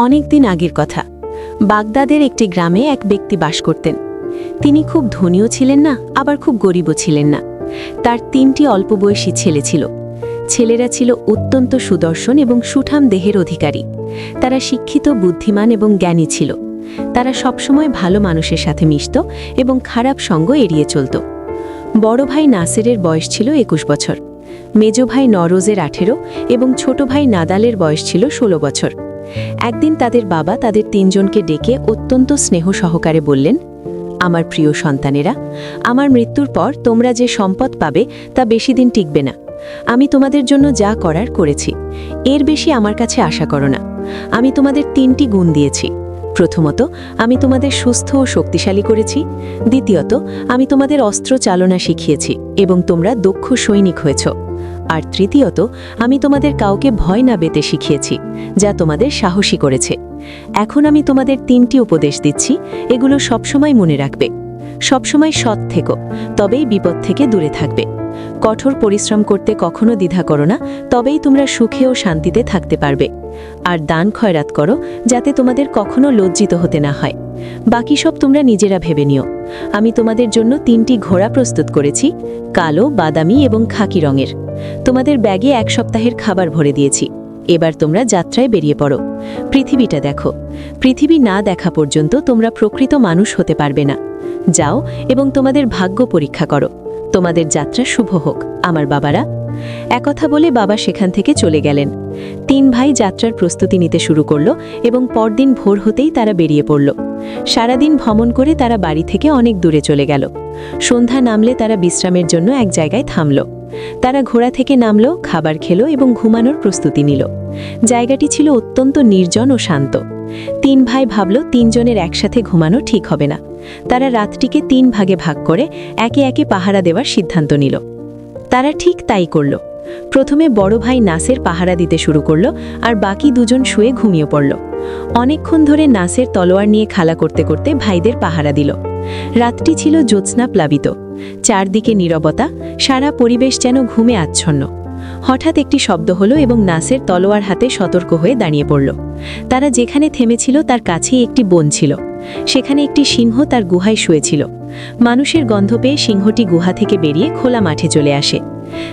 অনেক দিন আগের কথা। বাগদাদের একটি গ্রামে এক ব্যক্তি বাস করতেন। তিনি খুব ধনীও ছিলেন না, আবার খুব গরিবও ছিলেন না। তার তিনটি অল্প বয়সী ছেলে ছিল। ছেলেরা ছিল অত্যন্ত সুদর্শন এবং সুঠাম দেহের অধিকারী। তারা শিক্ষিত, বুদ্ধিমান এবং জ্ঞানী ছিল। তারা সবসময় ভালো মানুষের সাথে মিশত এবং খারাপ সঙ্গ এড়িয়ে চলত। বড় ভাই নাসেরের বয়স ছিল একুশ বছর। মেজ ভাই নরোজের আঠেরো এবং ছোট ভাই নাদালের বয়স ছিল ষোলো বছর। একদিন তাদের বাবা তাদের তিনজনকে ডেকে অত্যন্ত স্নেহ সহকারে বললেন, আমার প্রিয় সন্তানেরা, আমার মৃত্যুর পর তোমরা যে সম্পদ পাবে তা বেশি দিন টিকবে না। আমি তোমাদের জন্য যা করার করেছি, এর বেশি আমার কাছে আশা করো না। আমি তোমাদের তিনটি গুণ দিয়েছি। প্রথমত, আমি তোমাদের সুস্থ ও শক্তিশালী করেছি। দ্বিতীয়ত, আমি তোমাদের অস্ত্র চালনা শিখিয়েছি এবং তোমরা দক্ষ সৈনিক হয়েছ। আর তৃতীয়ত, আমি তোমাদের কাউকে ভয় না বেতে শিখিয়েছি, যা তোমাদের সাহসী করেছে। এখন আমি তোমাদের তিনটি উপদেশ দিচ্ছি, এগুলো সবসময় মনে রাখবে। সবসময় সৎ থেকো, তবেই বিপদ থেকে দূরে থাকবে। কঠোর পরিশ্রম করতে কখনো দ্বিধা করো না, তবেই তোমরা সুখে ও শান্তিতে থাকতে পারবে। আর দান খয়রাত করো, যাতে তোমাদের কখনো লজ্জিত হতে না হয়। বাকি সব তোমরা নিজেরা ভেবে নিও। আমি তোমাদের জন্য তিনটি ঘোড়া প্রস্তুত করেছি, কালো, বাদামি এবং খাকি রঙের। তোমাদের ব্যাগে এক সপ্তাহের খাবার ভরে দিয়েছি। এবার তোমরা যাত্রায় বেরিয়ে পড়ো। পৃথিবীটা দেখো। পৃথিবী না দেখা পর্যন্ত তোমরা প্রকৃত মানুষ হতে পারবে না। যাও এবং তোমাদের ভাগ্য পরীক্ষা করো। তোমাদের যাত্রা শুভ হোক। আমার বাবারা, একথা বলে বাবা সেখান থেকে চলে গেলেন। তিন ভাই যাত্রার প্রস্তুতি নিতে শুরু করল এবং পরদিন ভোর হতেই তারা বেরিয়ে পড়ল। সারাদিন ভ্রমণ করে তারা বাড়ি থেকে অনেক দূরে চলে গেল। সন্ধ্যা নামলে তারা বিশ্রামের জন্য এক জায়গায় থামল। তারা ঘোড়া থেকে নামল, খাবার খেলো এবং ঘুমানোর প্রস্তুতি নিল। জায়গাটি ছিল অত্যন্ত নির্জন ও শান্ত। তিন ভাই ভাবল, তিনজনের একসাথে ঘুমানো ঠিক হবে না। তারা রাতটিকে তিন ভাগে ভাগ করে একে একে পাহারা দেওয়ার সিদ্ধান্ত নিল। তারা ঠিক তাই করল। প্রথমে বড় ভাই নাসের পাহারা দিতে শুরু করল আর বাকি দুজন শুয়ে ঘুমিয়ে পড়ল। অনেকক্ষণ ধরে নাসের তলোয়ার নিয়ে খালা করতে করতে ভাইদের পাহারা দিল। রাতটি ছিল জ্যোৎস্না প্লাবিত। চারদিকে নীরবতা, সারা পরিবেশ যেন ঘুমে আচ্ছন্ন। হঠাৎ একটি শব্দ হলো এবং নাসের তলোয়ার হাতে সতর্ক হয়ে দাঁড়িয়ে পড়ল। তারা যেখানে থেমেছিল তার কাছেই একটি বন ছিল। সেখানে একটি সিংহ তার গুহায় শুয়েছিল। মানুষের গন্ধ পেয়ে সিংহটি গুহা থেকে বেরিয়ে খোলা মাঠে চলে আসে।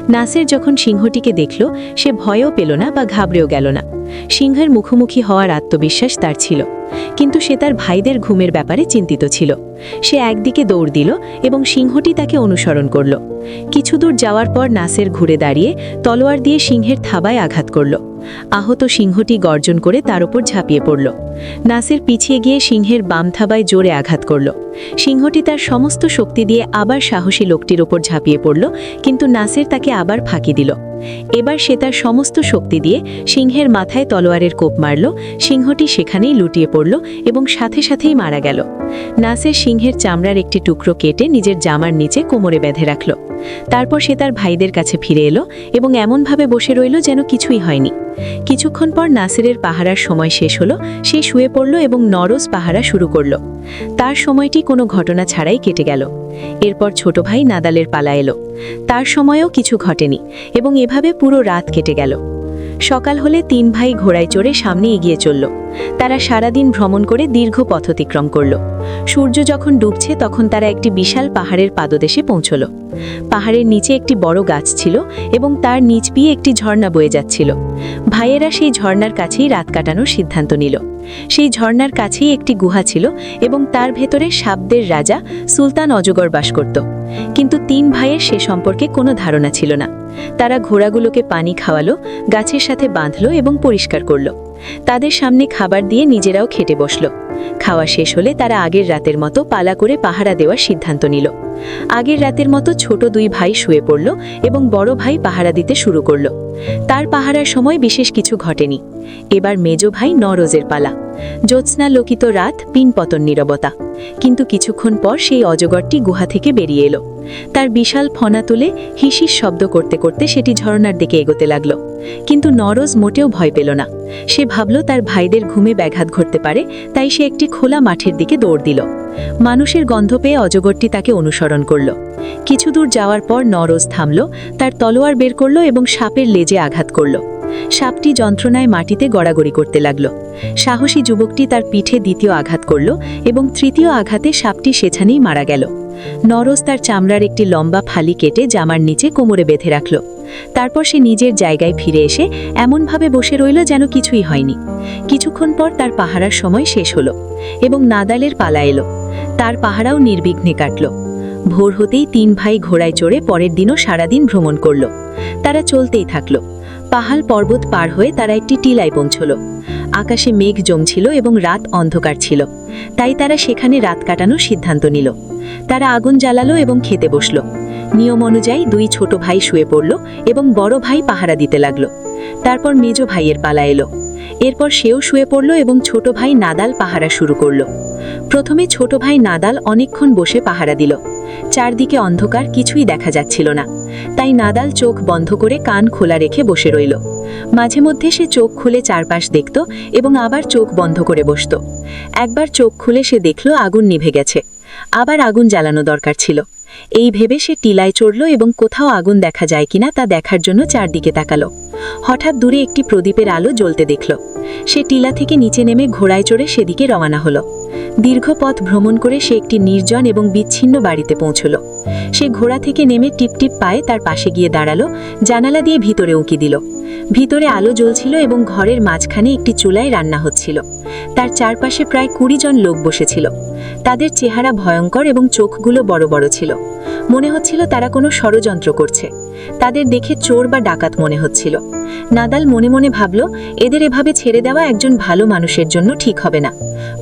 নাসের যখন সিংহটিকে দেখল, সে ভয়ও পেল না বা ঘাবড়েও গেল না। সিংহের মুখোমুখি হওয়ার আত্মবিশ্বাস তার ছিল। কিন্তু সে তার ভাইদের ঘুমের ব্যাপারে চিন্তিত ছিল। সে একদিকে দৌড় দিল এবং সিংহটি তাকে অনুসরণ করল। কিছু দূর যাওয়ার পর নাসের ঘুরে দাঁড়িয়ে তলোয়ার দিয়ে সিংহের থাবায় আঘাত করল। আহত সিংহটি গর্জন করে তার উপর ঝাঁপিয়ে পড়ল। নাসের পিছিয়ে গিয়ে সিংহের বাম থাবায় জোরে আঘাত করল। সিংহটি তার সমস্ত শক্তি দিয়ে আবার সাহসী লোকটির ওপর ঝাঁপিয়ে পড়ল, কিন্তু নাসের তাকে আবার ফাঁকি দিল। এবার সে তার সমস্ত শক্তি দিয়ে সিংহের মাথায় তলোয়ারের কোপ মারল, সিংহটি সেখানেই লুটিয়ে পড়ল এবং সাথে সাথেই মারা গেল। নাসের সিংহের চামড়ার একটি টুকরো কেটে নিজের জামার নিচে কোমরে বেঁধে রাখল। তারপর সে তার ভাইদের কাছে ফিরে এলো এবং এমনভাবে বসে রইল যেন কিছুই হয়নি। কিছুক্ষণ পর নাসেরের পাহারার সময় শেষ হলো সে শুয়ে পড়ল এবং নরস পাহারা শুরু করল। তার সময়টি কোনো ঘটনা ছাড়াই কেটে গেল। এরপর ছোট ভাই নাদালের পালা এলো। তার সময়ও কিছু ঘটেনি এবং এভাবে পুরো রাত কেটে গেল। সকাল হলে তিন ভাই ঘোড়ায় চড়ে সামনে এগিয়ে চলল। তারা সারাদিন ভ্রমণ করে দীর্ঘ পথ অতিক্রম করল। সূর্য যখন ডুবছে তখন তারা একটি বিশাল পাহাড়ের পাদদেশে পৌঁছল। পাহাড়ের নিচে একটি বড় গাছ ছিল এবং তার নিচ দিয়ে একটি ঝর্ণা বয়ে যাচ্ছিল। ভাইয়েরা সেই ঝর্ণার কাছেই রাত কাটানোর সিদ্ধান্ত নিল। সেই ঝর্ণার কাছেই একটি গুহা ছিল এবং তার ভেতরে সাবদের রাজা সুলতান অজগর বাস করত। কিন্তু তিন ভাইয়ের সে সম্পর্কে কোনো ধারণা ছিল না। তারা ঘোড়াগুলোকে পানি খাওয়ালো গাছের সাথে বাঁধলো এবং পরিষ্কার করল। তাদের সামনে খাবার দিয়ে নিজেরাও খেটে বসল। খাওয়া শেষ হলে তারা আগের রাতের মতো পালা করে পাহারা দেওয়ার সিদ্ধান্ত নিল। আগের রাতের মতো ছোট দুই ভাই শুয়ে পড়ল এবং বড় ভাই পাহারা দিতে শুরু করল। তার পাহারার সময় বিশেষ কিছু ঘটেনি। এবার মেজ ভাই নরজের পালা। জ্যোৎস্না লোকিত রাত, পিনপতন নীরবতা। কিন্তু কিছুক্ষণ পর সেই অজগরটি গুহা থেকে বেরিয়ে এলো। তার বিশাল ফনা তুলে হিসির শব্দ করতে করতে সেটি ঝরনার দিকে এগোতে লাগল। কিন্তু নরজ মোটেও ভয় পেল না। সে ভাবল তার ভাইদের ঘুমে ব্যাঘাত ঘটতে পারে, তাই সে একটি খোলা মাঠের দিকে দৌড় দিল। মানুষের গন্ধ পেয়ে অজগরটি তাকে অনুসরণ করল। কিছু দূর যাওয়ার পর নরজ থামল, তার তলোয়ার বের করল এবং সাপের লেজে আঘাত করল। সাপটি যন্ত্রণায় মাটিতে গড়াগড়ি করতে লাগল। সাহসী যুবকটি তার পিঠে দ্বিতীয় আঘাত করল এবং তৃতীয় আঘাতে সাপটি সেখানেই মারা গেল। নরস তার চামড়ার একটি লম্বা ফালি কেটে জামার নিচে কোমরে বেঁধে রাখল। তারপর সে নিজের জায়গায় ফিরে এসে এমনভাবে বসে রইল যেন কিছুই হয়নি। কিছুক্ষণ পর তার পাহারার সময় শেষ হলো এবং নাদালের পালা এলো। তার পাহারাও নির্বিঘ্নে কাটল। ভোর হতেই তিন ভাই ঘোড়ায় চড়ে পরের দিনও সারাদিন ভ্রমণ করল। তারা চলতেই থাকল। পাহাড় পর্বত পার হয়ে তারা একটি টিলায় পৌঁছল। আকাশে মেঘ জমছিল এবং রাত অন্ধকার ছিল। তাই তারা সেখানে রাত কাটানোর সিদ্ধান্ত নিল। তারা আগুন জ্বালালো এবং খেতে বসল। নিয়ম অনুযায়ী দুই ছোট ভাই শুয়ে পড়ল এবং বড় ভাই পাহারা দিতে লাগল। তারপর মেজ ভাইয়ের পালা এলো। এরপর সেও শুয়ে পড়ল এবং ছোট ভাই নাদাল পাহারা শুরু করল। প্রথমে ছোট ভাই নাদাল অনেকক্ষণ বসে পাহারা দিল। চারদিকে অন্ধকার, কিছুই দেখা যাচ্ছিল না। তাই নাদাল চোখ বন্ধ করে কান খোলা রেখে বসে রইল। মাঝে মধ্যে সে চোখ খুলে চারপাশ দেখত এবং আবার চোখ বন্ধ করে বসত। একবার চোখ খুলে সে দেখল আগুন নিভে গেছে। আবার আগুন জ্বালানো দরকার ছিল। এই ভেবে সে টিলায় চড়ল এবং কোথাও আগুন দেখা যায় কিনা তা দেখার জন্য চারদিকে তাকালো। হঠাৎ দূরে একটি প্রদীপের আলো জ্বলতে দেখল। সে টিলা থেকে নিচে নেমে ঘোড়ায় চড়ে সেদিকে রওনা হলো। দীর্ঘ পথ ভ্রমণ করে সে একটি নির্জন এবং বিচ্ছিন্ন বাড়িতে পৌঁছল। সে ঘোড়া থেকে নেমে টিপটিপ পায়ে তার পাশে গিয়ে দাঁড়াল, জানালা দিয়ে ভিতরে উঁকি দিল। ভিতরে আলো জ্বলছিল এবং ঘরের মাঝখানে একটি চুলায় রান্না হচ্ছিল। তার চারপাশে প্রায় কুড়ি জন লোক বসেছিল। তাদের চেহারা ভয়ঙ্কর এবং চোখগুলো বড় বড় ছিল। মনে হচ্ছিল তারা কোনো ষড়যন্ত্র করছে। তাদের দেখে চোর বা ডাকাত মনে হচ্ছিল। নাদাল মনে মনে ভাবল, এদের এভাবে ছেড়ে দেওয়া একজন ভালো মানুষের জন্য ঠিক হবে না।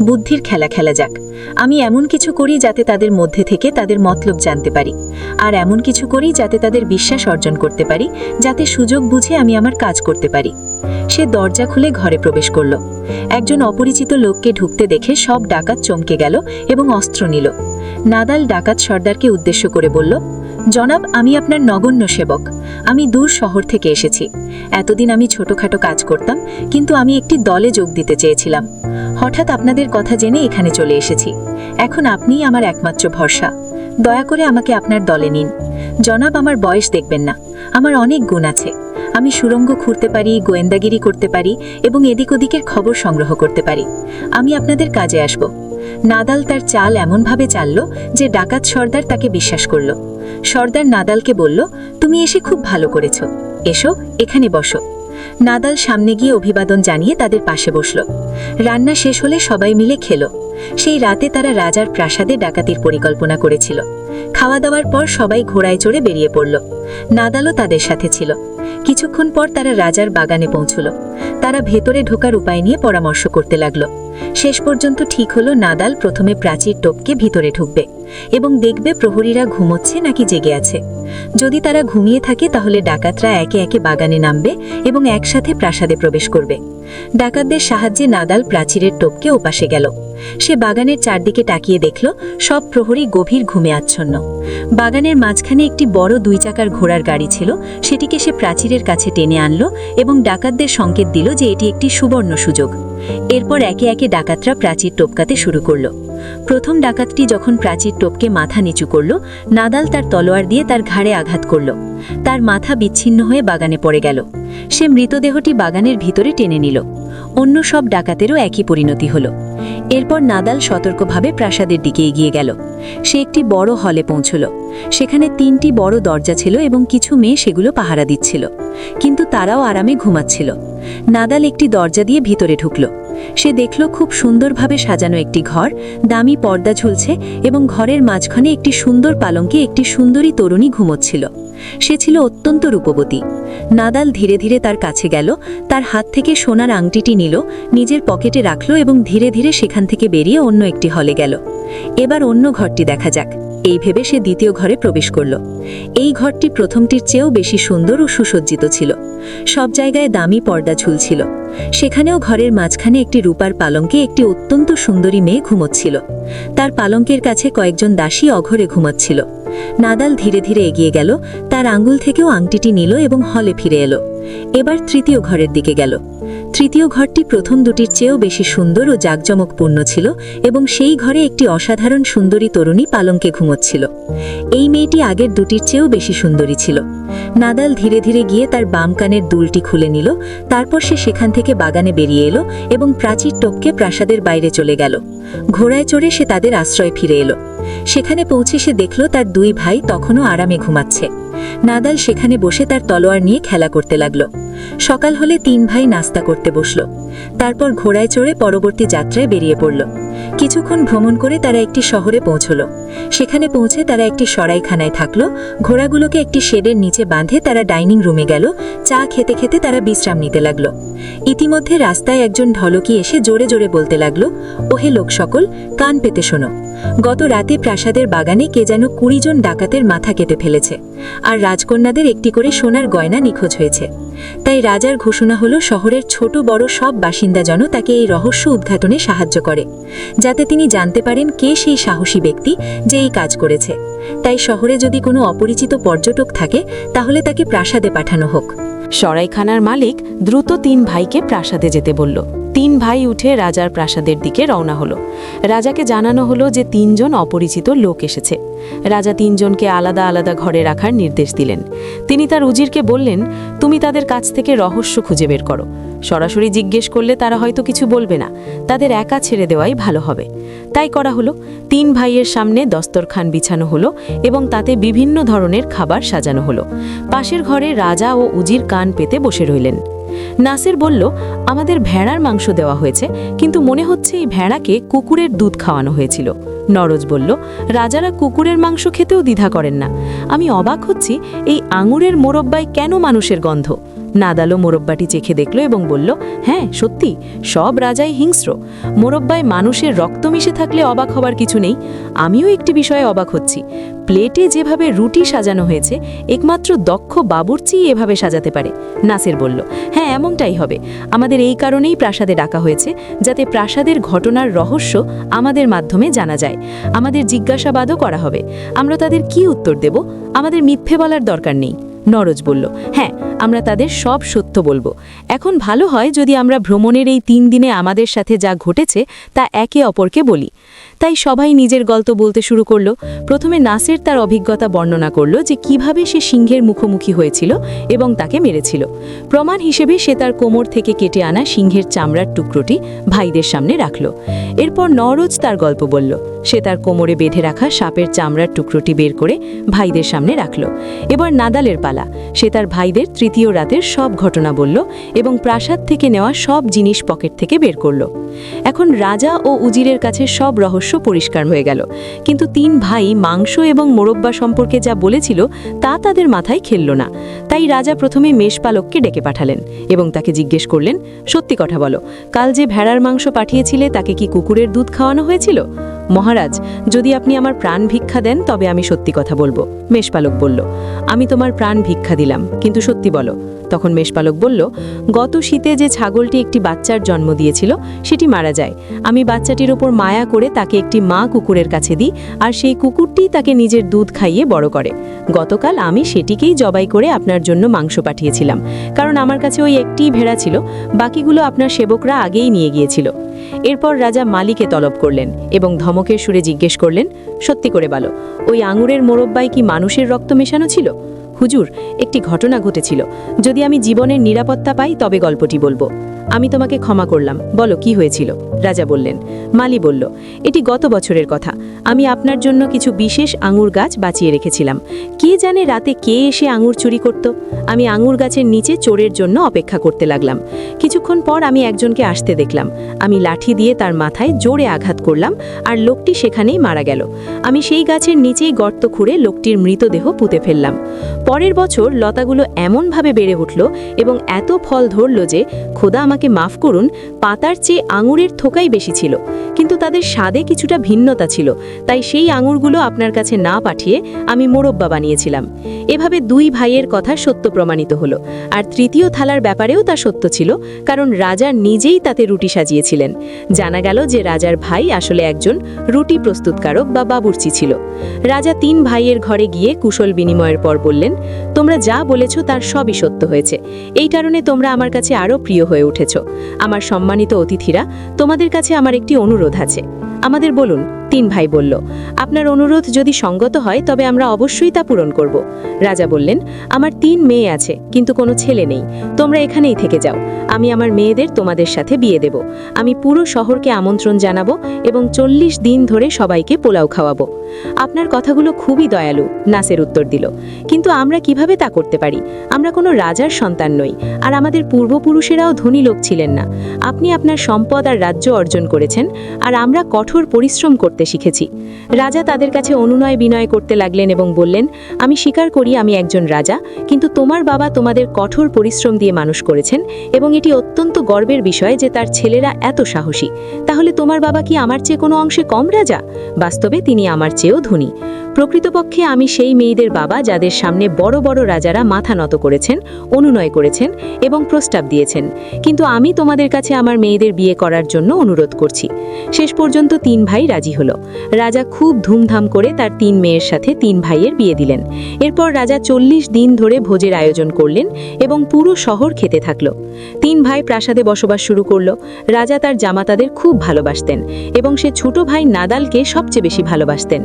বুদ্ধির খেলা খেলা যাক। আমি এমন কিছু করি যাতে তাদের মধ্যে থেকে তাদের মতলব জানতে পারি। আর এমন কিছু করি যাতে তাদের বিশ্বাস অর্জন করতে পারি, যাতে সুযোগ বুঝে আমি আমার কাজ করতে পারি। সে দরজা খুলে ঘরে প্রবেশ করল। একজন অপরিচিত লোককে ঢুকতে দেখে সব ডাকাত চমকে গেল এবং অস্ত্র নিল। নাদাল ডাকাত সর্দারকে উদ্দেশ্য করে বলল, জনাব, আমি আপনার নগণ্য সেবক। আমি দূর শহর থেকে এসেছি। এতদিন আমি ছোটখাটো কাজ করতাম, কিন্তু আমি একটি দলে যোগ দিতে চেয়েছিলাম। হঠাৎ আপনাদের কথা জেনে এখানে চলে এসেছি। এখন আপনিই আমার একমাত্র ভরসা। দয়া করে আমাকে আপনার দলে নিন। জনাব, আমার বয়স দেখবেন না। আমার অনেক গুণ আছে। আমি সুরঙ্গ খুঁড়তে পারি, গোয়েন্দাগিরি করতে পারি এবং এদিক ওদিকের খবর সংগ্রহ করতে পারি। আমি আপনাদের কাজে আসব। নাদাল তার চাল এমনভাবে চালল যে ডাকাত সর্দার তাকে বিশ্বাস করল। সর্দার নাদালকে বলল, তুমি এসে খুব ভালো করেছ। এসো, এখানে বসো। নাদাল সামনে গিয়ে অভিবাদন জানিয়ে তাদের পাশে বসল। রান্না শেষ হলে সবাই মিলে খেল। সেই রাতে তারা রাজার প্রাসাদে ডাকাতির পরিকল্পনা করেছিল। খাওয়া দাওয়ার পর সবাই ঘোড়ায় চড়ে বেরিয়ে পড়ল। নাদালও তাদের সাথে ছিল। কিছুক্ষণ পর তারা রাজার বাগানে পৌঁছল। তারা ভেতরে ঢোকার উপায় নিয়ে পরামর্শ করতে লাগল। শেষ পর্যন্ত ঠিক হলো নাদাল প্রথমে প্রাচীর টোপকে ভিতরে ঢুকবে এবং দেখবে প্রহরীরা ঘুমোচ্ছে নাকি জেগে আছে। যদি তারা ঘুমিয়ে থাকে তাহলে ডাকাতরা একে একে বাগানে নামবে এবং একসাথে প্রাসাদে প্রবেশ করবে। ডাকাতদের সাহায্যে নাদাল প্রাচীরের টোপকে ওপাশে গেল। সে বাগানের চারদিকে তাকিয়ে দেখল, সব প্রহরী গভীর ঘুমে আচ্ছন্ন। বাগানের মাঝখানে একটি বড় দুই চাকার ঘোড়ার গাড়ি ছিল, সেটিকে সে প্রাচীরের কাছে টেনে আনল এবং ডাকাতদের সংকেত দিল যে এটি একটি সুবর্ণ সুযোগ। এরপর একে একে ডাকাতরা প্রাচীর টপকাতে শুরু করল। প্রথম ডাকাতটি যখন প্রাচীর টোপকে মাথা নিচু করল, নাদাল তার তলোয়ার দিয়ে তার ঘাড়ে আঘাত করল। তার মাথা বিচ্ছিন্ন হয়ে বাগানে পড়ে গেল। সে মৃতদেহটি বাগানের ভিতরে টেনে নিল। অন্য সব ডাকাতেরও একই পরিণতি হল। এরপর নাদাল সতর্কভাবে প্রাসাদের দিকে এগিয়ে গেল। সে একটি বড় হলে পৌঁছল। সেখানে তিনটি বড় দরজা ছিল এবং কিছু মেয়ে সেগুলো পাহারা দিচ্ছিল। কিন্তু তারাও আরামে ঘুমাচ্ছিল। নাদাল একটি দরজা দিয়ে ভিতরে ঢুকল। সে দেখল খুব সুন্দরভাবে সাজানো একটি ঘর, দামি পর্দা ঝুলছে এবং ঘরের মাঝখানে একটি সুন্দর পালঙ্কে একটি সুন্দরী তরুণী ঘুমোচ্ছিল। সে ছিল অত্যন্ত রূপবতী। নাদাল ধীরে ধীরে তার কাছে গেল, তার হাত থেকে সোনার আংটিটি নিল, নিজের পকেটে রাখল এবং ধীরে ধীরে সেখান থেকে বেরিয়ে অন্য একটি হলে গেল। এবার অন্য ঘরটি দেখা যাক। এই ভেবে সে দ্বিতীয় ঘরে প্রবেশ করল। এই ঘরটি প্রথমটির চেয়েও বেশি সুন্দর ও সুসজ্জিত ছিল। সব জায়গায় দামি পর্দা ঝুলছিল। সেখানেও ঘরের মাঝখানে একটি রূপার পালঙ্কে একটি অত্যন্ত সুন্দরী মেয়ে ঘুমোচ্ছিল। তার পালঙ্কের কাছে কয়েকজন দাসী অঘরে ঘুমাচ্ছিল। নাদাল ধীরে ধীরে এগিয়ে গেল, তার আঙ্গুল থেকেও আংটিটি নিল এবং হলে ফিরে এলো। এবার তৃতীয় ঘরের দিকে গেল। তৃতীয় ঘরটি প্রথম দুটির চেয়েও বেশি সুন্দর ও জাঁকজমকপূর্ণ ছিল এবং সেই ঘরে একটি অসাধারণ সুন্দরী তরুণী পালঙ্কে ঘুমোচ্ছিল। এই মেয়েটি আগের দুটির চেয়েও বেশি সুন্দরী ছিল। নাদাল ধীরে ধীরে গিয়ে তার বাম কানের দুলটি খুলে নিল, তারপর সে সেখান থেকে বাগানে বেরিয়ে এলো এবং প্রাচীর টপকে প্রাসাদের বাইরে চলে গেল। ঘোড়ায় চড়ে সে তাদের আশ্রয় ফিরে এলো। সেখানে পৌঁছে সে দেখল তার দুই ভাই তখনও আরামে ঘুমাচ্ছে। নাদাল সেখানে বসে তার তলোয়ার নিয়ে খেলা করতে লাগল। সকাল হলে তিন ভাই নাস্তা করতে বসল। তারপর ঘোড়ায় চড়ে পরবর্তী যাত্রায় বেরিয়ে পড়ল। কিছুক্ষণ ভ্রমণ করে তারা একটি শহরে পৌঁছল। সেখানে পৌঁছে তারা একটি সরাইখানায় থাকল। ঘোড়াগুলোকে একটি শেডের নিচে বাঁধে তারা ডাইনিং রুমে গেল। চা খেতে খেতে তারা বিশ্রাম নিতে লাগল। ইতিমধ্যে রাস্তায় একজন ঢলকি এসে জোরে জোরে বলতে লাগল, ওহে লোক সকল, কান পেতে শোনো। গত রাতে প্রাসাদের বাগানে কে যেন কুড়ি জন ডাকাতের মাথা কেটে ফেলেছে, আর রাজকন্যাদের একটি করে সোনার গয়না নিখোঁজ হয়েছে। তাই রাজার ঘোষণা হলো, শহরের ছোট বড় সব বাসিন্দা যেন তাকে এই রহস্য উদ্ঘাটনে সাহায্য করে। যাতে তিনি জানতে পারেন কে সেই সাহসী ব্যক্তি যে এই কাজ করেছে। তাই শহরে যদি কোনো অপরিচিত পর্যটক থাকে, তাহলে তাকে প্রাসাদে পাঠানো হোক। সরাইখানার মালিক দ্রুত তিন ভাইকে প্রাসাদে যেতে বলল। তিন ভাই উঠে রাজার প্রাসাদের দিকে রওনা হলো। রাজাকে জানানো হলো যে তিনজন অপরিচিত লোক এসেছে। রাজা তিনজনকে আলাদা আলাদা ঘরে রাখার নির্দেশ দিলেন। তিনি তার উজিরকে বললেন, তুমি তাদের কাছ থেকে রহস্য খুঁজে বের করো। সরাসরি জিজ্ঞেস করলে তারা হয়তো কিছু বলবে না। তাদের একা ছেড়ে দেওয়াই ভালো হবে। তাই করা হলো। তিন ভাইয়ের সামনে দস্তরখান বিছানো হলো এবং তাতে বিভিন্ন ধরনের খাবার সাজানো হলো। পাশের ঘরে রাজা ও উজির কান পেতে বসে রইলেন। নাসির বলল, আমাদের ভেড়ার মাংস দেওয়া হয়েছে, কিন্তু মনে হচ্ছে এই ভেড়াকে কুকুরের দুধ খাওয়ানো হয়েছিল। নরজ বলল, রাজারা কুকুরের মাংস খেতেও দ্বিধা করেন না। আমি অবাক হচ্ছি এই আঙুরের মোরব্বায় কেন মানুষের গন্ধ? নাদালো মোরব্বাটি চেখে দেখল এবং বলল হ্যাঁ সত্যি, সব রাজাই হিংস্র। মোরব্বায় মানুষের রক্ত মিশে থাকলে অবাক হবার কিছু নেই। আমিও একটি বিষয়ে অবাক হচ্ছি। প্লেটে যেভাবে রুটি সাজানো হয়েছে, একমাত্র দক্ষ বাবুর্চি এভাবে সাজাতে পারে। নাসের বলল হ্যাঁ এমনটাই হবে। আমাদের এই কারণেই প্রাসাদে ডাকা হয়েছে, যাতে প্রাসাদের ঘটনার রহস্য আমাদের মাধ্যমে জানা যায়। আমাদের জিজ্ঞাসাবাদও করা হবে। আমরা তাদের কি উত্তর দেব? আমাদের মিথ্যে বলার দরকার নেই। নরজ বলল হ্যাঁ আমরা তাদের সব সত্য বলব। এখন ভালো হয় যদি আমরা ভ্রমণের এই তিন দিনে আমাদের সাথে যা ঘটেছে তা একে অপরকে বলি। তাই সবাই নিজের গল্প বলতে শুরু করল। প্রথমে নাসের তার অভিজ্ঞতা বর্ণনা করল যে কীভাবে সে সিংহের মুখোমুখি হয়েছিল এবং তাকে মেরেছিল। প্রমাণ হিসেবে সে তার কোমর থেকে কেটে আনা সিংহের চামড়ার টুকরোটি ভাইদের সামনে রাখল। এরপর নরজ তার গল্প বলল। সে তার কোমরে বেঁধে রাখা সাপের চামড়ার টুকরোটি বের করে ভাইদের সামনে রাখল। এবার নাদালের পালা। সে তার ভাইদের তৃতীয় রাতের সব ঘটনা বলল এবং প্রাসাদ থেকে নেওয়া সব জিনিস পকেট থেকে বের করল। এখন রাজা ও উজিরের কাছে সব রহস্য পরিষ্কার হয়ে গেল। কিন্তু তিন ভাই মাংস এবং মোরব্বা সম্পর্কে যা বলেছিল, তা তাদের মাথায় খেলল না। তাই রাজা প্রথমে মেষপালককে ডেকে পাঠালেন এবং তাকে জিজ্ঞেস করলেন, সত্যি কথা বলো, কাল যে ভেড়ার মাংস পাঠিয়েছিলে, তাকে কি কুকুরের দুধ খাওয়ানো হয়েছিল? মহারাজ, যদি আপনি আমার প্রাণ ভিক্ষা দেন, তবে আমি সত্যি কথা বলব। মেষপালক বলল, আমি তোমার প্রাণ ভিক্ষা দিলাম, কিন্তু সত্যি বলো। তখন মেষপালক বলল, গত শীতে যে ছাগলটি একটি বাচ্চার জন্ম দিয়েছিল, সেটি মারা যায়। আমি বাচ্চাটির ওপর মায়া করে তাকে একটি মা কুকুরের কাছে দিই, আর সেই কুকুরটি তাকে নিজের দুধ খাইয়ে বড় করে। গতকাল আমি সেটিকেই জবাই করে আপনার জন্য মাংস পাঠিয়েছিলাম, কারণ আমার কাছে ওই একটিই ভেড়া ছিল, বাকিগুলো আপনার সেবকরা আগেই নিয়ে গিয়েছিল। এরপর রাজা মালিকে তলব করলেন এবং ধমকের সুরে জিজ্ঞেস করলেন, সত্যি করে বলো, ওই আঙুরের মোরব্বায় কি মানুষের রক্ত মেশানো ছিল? হুজুর, একটি ঘটনা ঘটেছিল। যদি আমি জীবনের নিরাপত্তা পাই, তবে গল্পটি বলব। আমি তোমাকে ক্ষমা করলাম। বলো, কি হয়েছিল? রাজা বললেন, মালি বলল, এটি গত বছরের কথা। আমি আপনার জন্য কিছু বিশেষ আঙুর গাছ বাঁচিয়ে রেখেছিলাম। কে জানে রাতে কে এসে আঙুর চুরি করত? আমি আঙুর গাছের নিচে চোরের জন্য অপেক্ষা করতে লাগলাম। কিছুক্ষণ পর আমি একজনকে আসতে দেখলাম। আমি লাঠি দিয়ে তার মাথায় জোরে আঘাত করলাম আর লোকটি সেখানেই মারা গেল। আমি সেই গাছের নিচেই গর্ত খুঁড়ে লোকটির মৃতদেহ পুঁতে ফেললাম। পরের বছর লতাগুলো এমনভাবে বেড়ে উঠল এবং এত ফল ধরল যে খোদা আমাকে মাফ করুন, পাতার চেয়ে আঙুরের থোকাই বেশি ছিল। কিন্তু তাদের স্বাদে কিছুটা ভিন্নতা ছিল। তাই সেই আঙুরগুলো আপনার কাছে না পাঠিয়ে আমি মোরব্বা বানিয়েছিলাম। এভাবে দুই ভাইয়ের কথা সত্য প্রমাণিত হলো। আর তৃতীয় থালার ব্যাপারেও তা সত্য ছিল, কারণ রাজা নিজেই তাতে রুটি সাজিয়েছিলেন। জানা গেল যে রাজার ভাই আসলে একজন রুটি প্রস্তুতকারক বা বাবুর্চি ছিল। রাজা তিন ভাইয়ের ঘরে গিয়ে কুশল বিনিময়ের পর বললেন, তোমরা যা বলেছ তার সবই সত্য হয়েছে। এই কারণে তোমরা আমার কাছে আরও প্রিয় হয়ে উঠেছ। আমার সম্মানিত অতিথিরা, তোমাদের কাছে আমার একটি অনুরোধ আছে। আমাদের বলুন তিন ভাই বলল, আপনার অনুরোধ যদি সঙ্গত হয়, তবে আমরা অবশ্যই তা পূরণ করব। রাজা বললেন, আমার তিন মেয়ে আছে, কিন্তু কোনো ছেলে নেই। তোমরা এখানেই থেকে যাও। আমি আমার মেয়েদের তোমাদের সাথে বিয়ে দেব। আমি পুরো শহরকে আমন্ত্রণ জানাব এবং চল্লিশ দিন ধরে সবাইকে পোলাও খাওয়াবো। আপনার কথাগুলো খুবই দয়ালু, নাসের উত্তর দিল। কিন্তু আমরা কীভাবে তা করতে পারি? আমরা কোনো রাজার সন্তান নই, আর আমাদের পূর্বপুরুষেরাও ধনী লোক ছিলেন না। আপনি আপনার সম্পদ আর রাজ্য অর্জন করেছেন, আর আমরা কঠোর পরিশ্রম করতে শিখেছি। রাজা তাদের কাছে অনুনয় বিনয় করতে লাগলেন এবং বললেন, আমি স্বীকার করি আমি একজন রাজা, কিন্তু তোমার বাবা তোমাদের কঠোর পরিশ্রম দিয়ে মানুষ করেছেন এবং এটি অত্যন্ত গর্বের বিষয় যে তার ছেলেরা এত সাহসী। তাহলে তোমার বাবা কি আমার চেয়ে কোনো অংশে কম রাজা? বাস্তবে তিনি আমার চেয়েও ধনী। প্রকৃতপক্ষে আমি সেই মেয়েদের বাবা যাদের সামনে বড় বড় রাজারা মাথা নত করেছেন, অনুনয় করেছেন এবং প্রস্তাব দিয়েছেন। কিন্তু আমি তোমাদের কাছে আমার মেয়েদের বিয়ে করার জন্য অনুরোধ করছি। শেষ পর্যন্ত তিন ভাই রাজি হলো। রাজা খুব ধুমধাম করে তার তিন মেয়ের সাথে তিন ভাইয়ের বিয়ে দিলেন। এরপর রাজা চল্লিশ দিন ধরে ভোজের আয়োজন করলেন এবং পুরো শহর খেতে থাকল। তিন ভাই প্রাসাদে বসবাস শুরু করল। রাজা তার জামাতাদের খুব ভালোবাসতেন এবং সে ছোট ভাই নাদালকে সবচেয়ে বেশি ভালোবাসতেন।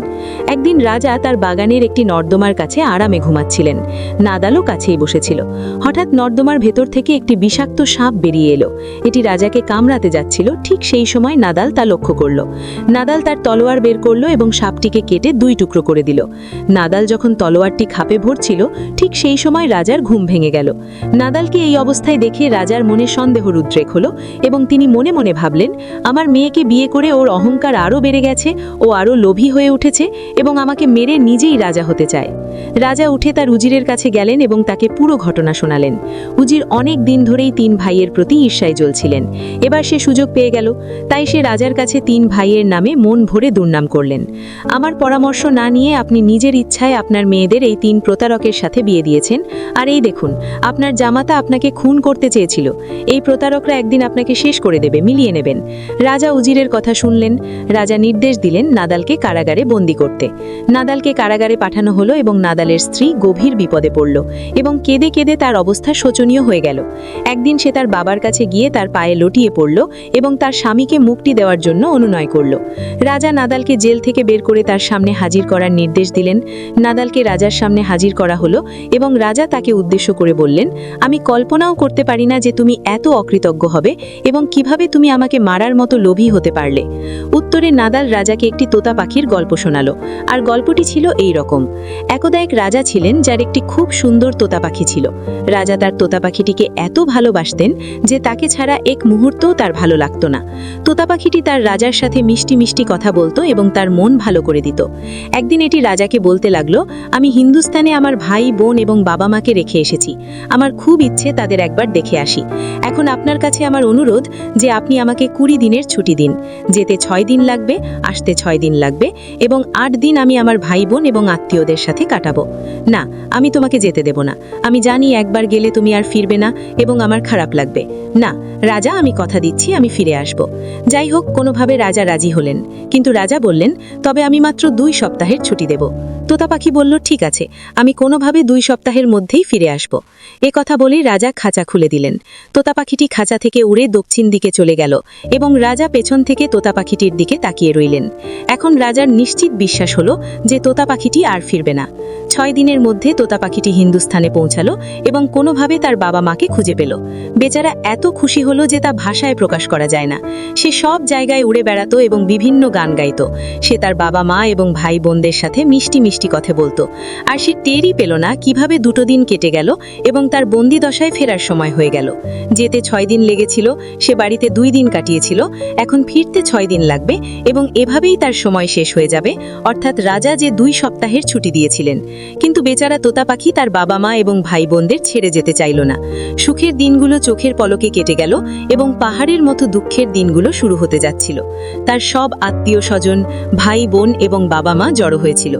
একদিন রাজা তার বাগানের একটি নর্দমার কাছে আরামে ঘুমাচ্ছিলেন। নাদালও কাছেই বসেছিল। হঠাৎ নর্দমার ভেতর থেকে একটি বিষাক্ত সাপ বেরিয়ে এলো। এটি রাজাকে কামড়াতে যাচ্ছিল, ঠিক সেই সময় নাদাল তা লক্ষ্য করল। নাদাল তার তলোয়ার বের করল এবং সাপটিকে কেটে দুই টুকরো করে দিল। নাদাল যখন তলোয়ারটি খাপে ভরছিল, ঠিক সেই সময় রাজার ঘুম ভেঙে গেল। নাদালকে এই অবস্থায় দেখে রাজার মনে সন্দেহ উদ্রেক হলো এবং তিনি মনে মনে ভাবলেন, আমার মেয়েকে বিয়ে করে ওর অহংকার আরও বেড়ে গেছে, ও আরও লোভী হয়ে উঠেছে এবং আমাকে মেরে নিজেই রাজা হতে চায়। রাজা উঠে তার উজিরের কাছে গেলেন এবং তাকে পুরো ঘটনা শোনালেন। উজির অনেক দিন ধরেই তিন ভাইয়ের প্রতি ঈর্ষায় জ্বলছিলেন। এবার সে সুযোগ পেয়ে গেল, তাই সে রাজার কাছে তিন ভাইয়ের নামে মন ভরে দুর্নাম করলেন। আমার পরামর্শ না নিয়ে আপনি নিজের ইচ্ছায় আপনার মেয়েদের এই তিন প্রতারকের সাথে বিয়ে দিয়েছেন। আর এই দেখুন, আপনার জামাতা আপনাকে খুন করতে চেয়েছিল। এই প্রতারকরা একদিন আপনাকে শেষ করে দেবে, মিলিয়ে নেবেন। রাজা উজিরের কথা শুনলেন। রাজা নির্দেশ দিলেন নাদালকে কারাগারে বন্দি করতে। নাদালকে কারাগারে পাঠানো হলো এবং নাদালের স্ত্রী গভীর বিপদে পড়ল এবং কেঁদে কেঁদে তার অবস্থা শোচনীয় হয়ে গেল। একদিন সে তার বাবার কাছে গিয়ে তার পায়ে লটিয়ে পড়ল এবং তার স্বামীকে মুক্তি দেওয়ার জন্য অনুনয় করল। রাজা নাদালকে জেল থেকে বের করে তার সামনে হাজির করার নির্দেশ দিলেন। নাদালকে রাজার সামনে হাজির করা হলো এবং রাজা তাকে উদ্দেশ্য করে বললেন, আমি কল্পনাও করতে পারি না যে তুমি এত অকৃতজ্ঞ হবে এবং কীভাবে তুমি আমাকে মারার মতো লোভী হতে পারলে। উত্তরে নাদাল রাজাকে একটি তোতা পাখির গল্প শোনালো। আর গল্পটি ছিল এই রকম একদা এক রাজা ছিলেন যার একটি খুব সুন্দর তোতা পাখি ছিল। রাজা তার তোতা পাখিটিকে এত ভালোবাসতেন যে তাকে ছাড়া এক মুহূর্তও তার ভালো লাগতো না। তোতা পাখিটি তার রাজার সাথে মিষ্টি মিষ্টি কথা বলতো এবং তার মন ভালো করে দিত। একদিন এটি রাজাকে বলতে লাগল, আমি হিন্দুস্তানে আমার ভাই, বোন এবং বাবা মাকে রেখে এসেছি। আমার খুব ইচ্ছে তাদের একবার দেখে আসি। এখন আপনার কাছে আমার অনুরোধ যে আপনি আমাকে কুড়ি দিনের ছুটি দিন। যেতে ছয় দিন লাগবে, আসতে ছয় দিন লাগবে এবং আট দিন আমি আমার ভাই বোন এবং আত্মীয়দের সাথে কাটাবো। না, আমি তোমাকে যেতে দেব না। আমি জানি একবার গেলে তুমি আর ফিরবে না এবং আমার খারাপ লাগবে। না, রাজা, আমি কথা দিচ্ছি, আমি ফিরে আসব। যাই হোক, কোনোভাবে রাজা রাজি হলেন। কিন্তু রাজা বললেন, তবে আমি মাত্র দুই সপ্তাহের ছুটি দেব। তোতা পাখি বলল, ঠিক আছে, আমি কোনোভাবে দুই সপ্তাহের মধ্যেই ফিরে আসব। এ কথা বলেই রাজা খাঁচা খুলে দিলেন। তোতা পাখিটি খাঁচা থেকে উড়ে দক্ষিণ দিকে চলে গেল এবং রাজা পেছন থেকে তোতা পাখিটির দিকে তাকিয়ে রইলেন। এখন রাজার নিশ্চিত বিশ্বাস হলো যে তোতা পাখিটি আর ফিরবে না। ছয় দিনের মধ্যে তোতা পাখিটি হিন্দুস্থানে পৌঁছালো এবং কোনোভাবে তার বাবা মাকে খুঁজে পেল। বেচারা এত খুশি হলো যে তা ভাষায় প্রকাশ করা যায় না। সে সব জায়গায় উড়ে বেড়াতো এবং বিভিন্ন গান গাইত। সে তার বাবা মা এবং ভাই বোনদের সাথে মিষ্টি মিষ্টি মিষ্টি কথা বলতো। আর সে টেরই পেল না কীভাবে দুটো দিন কেটে গেল এবং তার বন্দি দশায় ফেরার সময় হয়ে গেল। যেতে ছয় দিন লেগেছিল, সে বাড়িতে দুই দিন কাটিয়েছিল, এখন ফিরতে ছয় দিন লাগবে এবং এভাবেই তার সময় শেষ হয়ে যাবে, অর্থাৎ রাজা যে দুই সপ্তাহের ছুটি দিয়েছিলেন। কিন্তু বেচারা তোতা পাখি তার বাবা মা এবং ভাই বোনদের ছেড়ে যেতে চাইল না। সুখের দিনগুলো চোখের পলকে কেটে গেল এবং পাহাড়ের মতো দুঃখের দিনগুলো শুরু হতে যাচ্ছিল। তার সব আত্মীয় স্বজন, ভাই বোন এবং বাবা মা জড়ো হয়েছিল।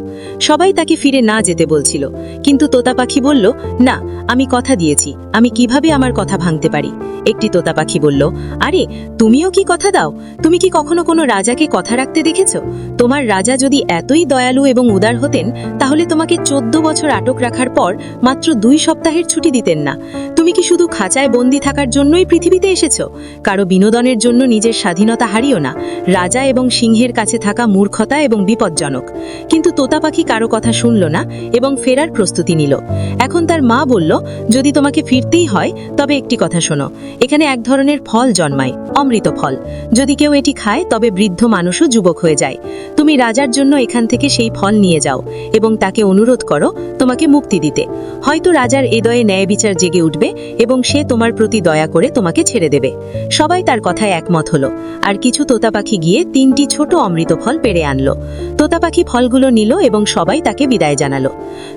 সবাই তাকে ফিরে না যেতে বলছিল। কিন্তু তোতা পাখি বলল, না, আমি কথা দিয়েছি। আমি কীভাবে আমার কথা ভাঙতে পারি? একটি তোতা পাখি বলল, আরে, তুমিও কি কথা দাও? তুমি কি কখনো কোনো রাজাকে কথা রাখতে দেখেছ? তোমার রাজা যদি এতই দয়ালু এবং উদার হতেন, তাহলে তোমাকে চোদ্দ বছর আটক রাখার পর মাত্র দুই সপ্তাহের ছুটি দিতেন না। তুমি কি শুধু খাঁচায় বন্দি থাকার জন্যই পৃথিবীতে এসেছ? কারও বিনোদনের জন্য নিজের স্বাধীনতা হারিও না। রাজা এবং সিংহের কাছে থাকা মূর্খতা এবং বিপজ্জনক। কিন্তু তোতা পাখি কারও কথা শুনল না এবং ফেরার প্রস্তুতি নিল। এখন তার মা বলল, যদি তোমাকে ফিরতেই হয়, তবে একটি কথা শোনো। এখানে এক ধরনের ফল জন্মায়, অমৃত ফল। যদি কেউ এটি খায়, তবে বৃদ্ধ মানুষও যুবক হয়ে যায়। তুমি রাজার জন্য এখান থেকে সেই ফল নিয়ে যাও এবং তাকে অনুরোধ করো তোমাকে মুক্তি দিতে। হয়তো রাজার হৃদয়ে ন্যায় বিচার জেগে উঠবে এবং সে তোমার প্রতি দয়া করে তোমাকে ছেড়ে দেবে। সবাই তার কথায় একমত হলো। আর কিছু তোতা পাখি গিয়ে তিনটি ছোট অমৃত ফল পেড়ে আনলো। তোতা পাখি ফলগুলো নিল এবং সবাই তাকে বিদায় জানালো।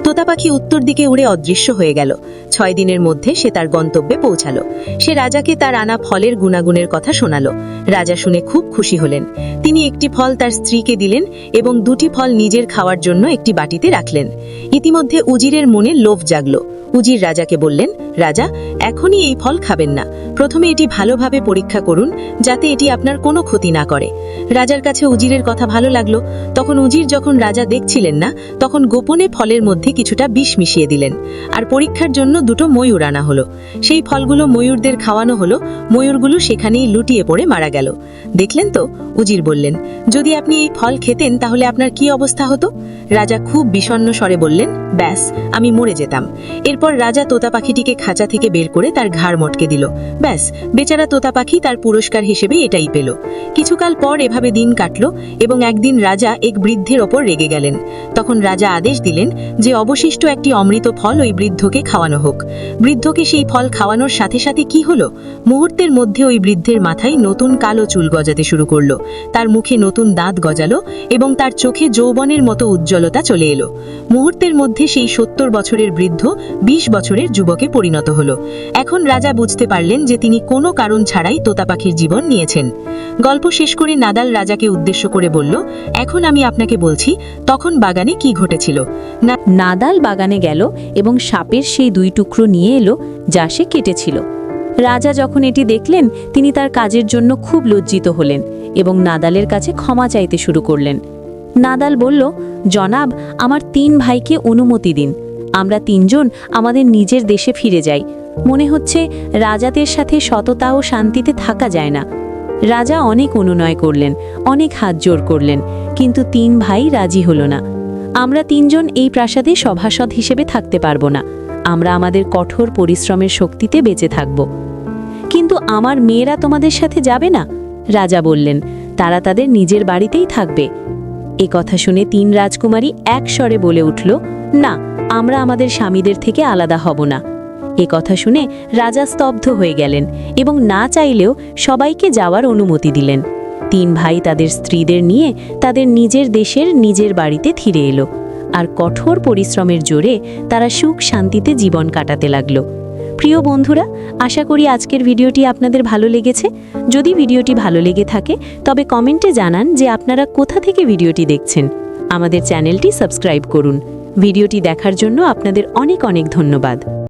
তোতা পাখি উত্তর দিকে উড়ে অদৃশ্য হয়ে গেল। ছয় দিনের মধ্যে সে তার গন্তব্যে পৌঁছালো। সে রাজাকে তার আনা ফলের গুণাগুণের কথা শোনালো। রাজা শুনে খুব খুশি হলেন। তিনি একটি ফল তার স্ত্রীকে দিলেন এবং দুটি ফল নিজের খাওয়ার জন্য একটি বাটিতে রাখলেন। ইতিমধ্যে উজিরের মনে লোভ জাগলো। উজির রাজাকে বললেন, রাজা, এখনই এই ফল খাবেন না। প্রথমে এটি ভালোভাবে পরীক্ষা করুন, যাতে এটি আপনার কোনো ক্ষতি না করে। রাজার কাছে উজিরের কথা ভালো লাগল। তখন উজির যখন রাজা দেখছিলেন না তখন গোপনে ফলের মধ্যে কিছুটা বিষ মিশিয়ে দিলেন। আর পরীক্ষার জন্য দুটো ময়ূর আনা হলো। সেই ফলগুলো ময়ূরদের খাওয়ানো হলো। ময়ূরগুলো সেখানেই লুটিয়ে পড়ে মারা গেল। দেখলেন তো? উজির বললেন, যদি আপনি এই ফল খেতেন তাহলে আপনার কি অবস্থা হতো? রাজা খুব বিষণ্ণ স্বরে বললেন, ব্যাস, আমি মরে যেতাম। এরপর রাজা তোতা পাখিটিকে খাঁচা থেকে বের করে তার ঘাড় মটকে দিল। ব্যাস, বেচারা তোতা পাখি তার পুরস্কার হিসেবে এটাই পেল। কিছুকাল পর এভাবে দিন কাটল এবং একদিন রাজা এক বৃদ্ধের ওপর রেগে গেলেন। তখন রাজা আদেশ দিলেন যে অবশিষ্ট একটি অমৃত ফল ওই বৃদ্ধকে খাওয়ানো হোক। বৃদ্ধকে সেই ফল খাওয়ানোর সাথে সাথে কি হলো? মুহূর্তের মধ্যে ওই বৃদ্ধের মাথায় নতুন কালো চুল গজাতে শুরু করল। তার মুখে নতুন দাঁত গজালো এবং তার চোখে যৌবনের মতো উজ্জ্বলতা চলে এলো। মুহূর্তের মধ্যে সেই সত্তর বছরের বৃদ্ধ বিশ বছরের যুবকে পরিণত হলো। এখন রাজা বুঝতে পারলেন যে তিনি কোনো কারণ ছাড়াই তোতা পাখির জীবন নিয়েছেন। গল্প শেষ করে নাদাল রাজাকে উদ্দেশ্য করে বলল, এখন আমি আপনাকে বলছি, তখন বাগানে কি ঘটেছিল। নাদাল বাগানে গেল এবং সাপের সেই দুই টুকরো নিয়ে এলো যা সে কেটেছিল। রাজা যখন এটি দেখলেন, তিনি তার কাজের জন্য খুব লজ্জিত হলেন এবং নাদালের কাছে ক্ষমা চাইতে শুরু করলেন। নাদাল বলল, জনাব, আমার তিন ভাইকে অনুমতি দিন। আমরা তিনজন আমাদের নিজের দেশে ফিরে যাই। মনে হচ্ছে রাজাদের সাথে সততা ও শান্তিতে থাকা যায় না। রাজা অনেক অনুনয় করলেন, অনেক হাত জোর করলেন, কিন্তু তিন ভাই রাজি হলো না। আমরা তিনজন এই প্রাসাদে সভাসদ হিসেবে থাকতে পারব না। আমরা আমাদের কঠোর পরিশ্রমের শক্তিতে বেঁচে থাকব। কিন্তু আমার মেয়েরা তোমাদের সাথে যাবে না? রাজা বললেন, তারা তাদের নিজের বাড়িতেই থাকবে। এ কথা শুনে তিন রাজকুমারী এক স্বরে বলে উঠল, না, আমরা আমাদের স্বামীদের থেকে আলাদা হব না। এ কথা শুনে রাজা স্তব্ধ হয়ে গেলেন এবং না চাইলেও সবাইকে যাওয়ার অনুমতি দিলেন। তিন ভাই তাদের স্ত্রীদের নিয়ে তাদের নিজের দেশের নিজের বাড়িতে ফিরে এলো। আর কঠোর পরিশ্রমের জোরে তারা সুখ শান্তিতে জীবন কাটাতে লাগল। প্রিয় বন্ধুরা, আশা করি আজকের ভিডিওটি আপনাদের ভালো লেগেছে। যদি ভিডিওটি ভালো লেগে থাকে, তবে কমেন্টে জানান যে আপনারা কোথা থেকে ভিডিওটি দেখছেন। আমাদের চ্যানেলটি সাবস্ক্রাইব করুন। ভিডিওটি দেখার জন্য আপনাদের অনেক অনেক ধন্যবাদ।